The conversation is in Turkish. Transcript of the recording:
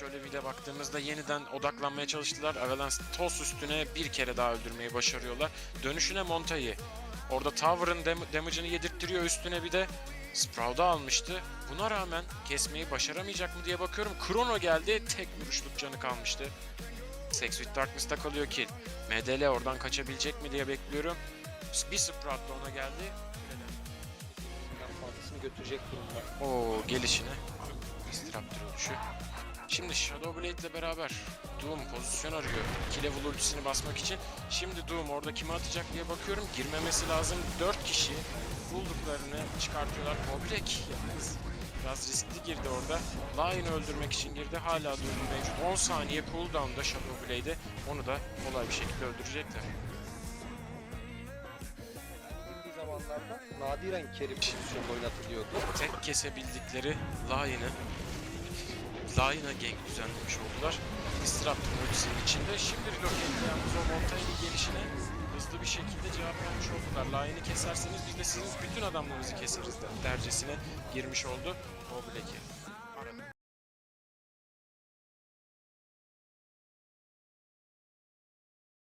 Şöyle bir de baktığımızda yeniden odaklanmaya çalıştılar. Avalanche Toss üstüne bir kere daha öldürmeyi başarıyorlar. Dönüşüne Monta'yı. Orada Tower'ın dam- damage'ını yedirttiriyor üstüne bir de Sprout'u almıştı. Buna rağmen kesmeyi başaramayacak mı diye bakıyorum. Chrono geldi. Tek vuruşluk canı kalmıştı. Sex with Darkness'ta kalıyor kill. MDL oradan kaçabilecek mi diye bekliyorum. Bir Sprout da ona geldi. Fazlasını götürecek durumda. O gelişine. Disruptor oluşu. Şimdi Shadow Blade ile beraber Doom pozisyon arıyor. 2 level ultisini basmak için. Şimdi Doom orada kime atacak diye bakıyorum. Girmemesi lazım. 4 kişi bulduklarını çıkartıyorlar. Bobrek yalnız biraz riskli girdi orada. Lion'ı öldürmek için girdi. Hala Doom mevcut. 10 saniye cooldown'da Shadow Blade'e. Onu da kolay bir şekilde öldürecekler. Zamanlarda nadiren carry pozisyonda oynatılıyordu. tek kesebildikleri Lion'ı Lion'a gank düzenlemiş oldular. Disruptor ultisinin içinde. Şimdi Relocate'de yalnız o Montaigne gelişine hızlı bir şekilde cevap vermiş oldular. Lion'ı keserseniz biz de sizin bütün adamlarınızı keseriz de dercesine girmiş oldu. O Black'i.